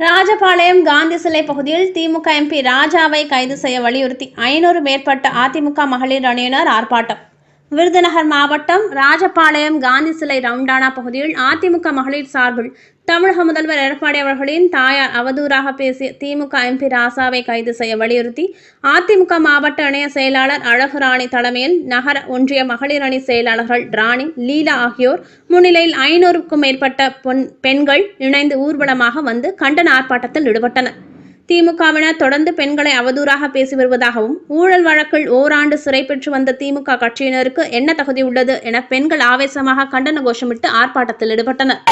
ராஜபாளையம் காந்தி சிலை பகுதியில் திமுக எம்பி ராஜாவை கைது செய்ய வலியுறுத்தி ஐநூறு மேற்பட்ட அதிமுக மகளிர் அணியினர் ஆர்ப்பாட்டம். விருதுநகர் மாவட்டம் ராஜபாளையம் காந்தி சிலை ரவுண்டானா பகுதியில் அதிமுக மகளிர் சார்பில் தமிழக முதல்வர் எடப்பாடி அவர்களின் தாயார் அவதூறாக பேசிய திமுக எம்பி ராசாவை கைது செய்ய வலியுறுத்தி அதிமுக மாவட்ட இணைய செயலாளர் அழகுராணி தலைமையில் நகர ஒன்றிய மகளிர் அணி செயலாளர்கள் ராணி லீலா ஆகியோர் முன்னிலையில் ஐநூறுக்கும் மேற்பட்ட பெண்கள் இணைந்து ஊர்வலமாக வந்து கண்டன ஆர்ப்பாட்டத்தில் ஈடுபட்டனர். திமுகவினர் தொடர்ந்து பெண்களை அவதூறாக பேசி வருவதாகவும் ஊழல் வழக்கில் ஓராண்டு சிறை பெற்று வந்த திமுக கட்சியினருக்கு என்ன தகுதி உள்ளது என பெண்கள் ஆவேசமாக கண்டன கோஷமிட்டு ஆர்ப்பாட்டத்தில் ஈடுபட்டனர்.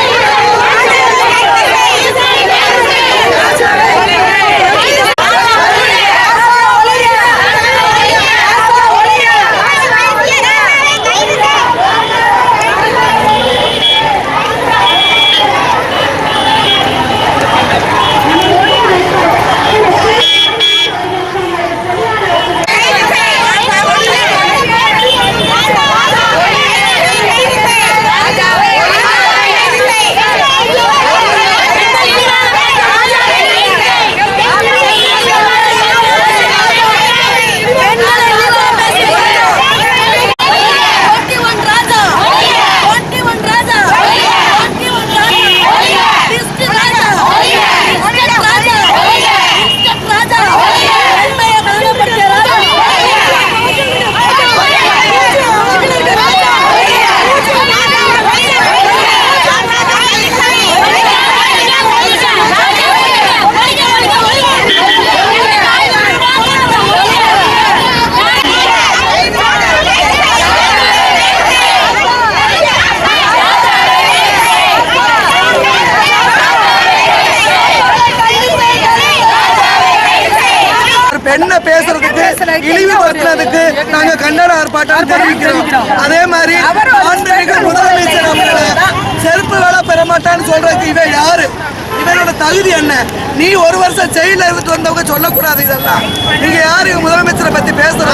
பெண்ணை பேசுறதுக்கு இழிவுபடுத்துறதுக்கு நாங்க கண்டன ஆர்ப்பாட்டம் தெரிவிக்கிறோம். அதே மாதிரி ஆன்மீக முதலமைச்சர் அவர்களை செருப்பு வேலை பெற மாட்டான்னு சொல்றதுக்கு இவன் யாரு? இவனோட தகுதி என்ன? நீ ஒரு வருஷம் ஜெயில இருந்து வந்தவங்க சொல்லக்கூடாது இதெல்லாம். நீங்க யாரு? முதலமைச்சரை பத்தி பேசுறது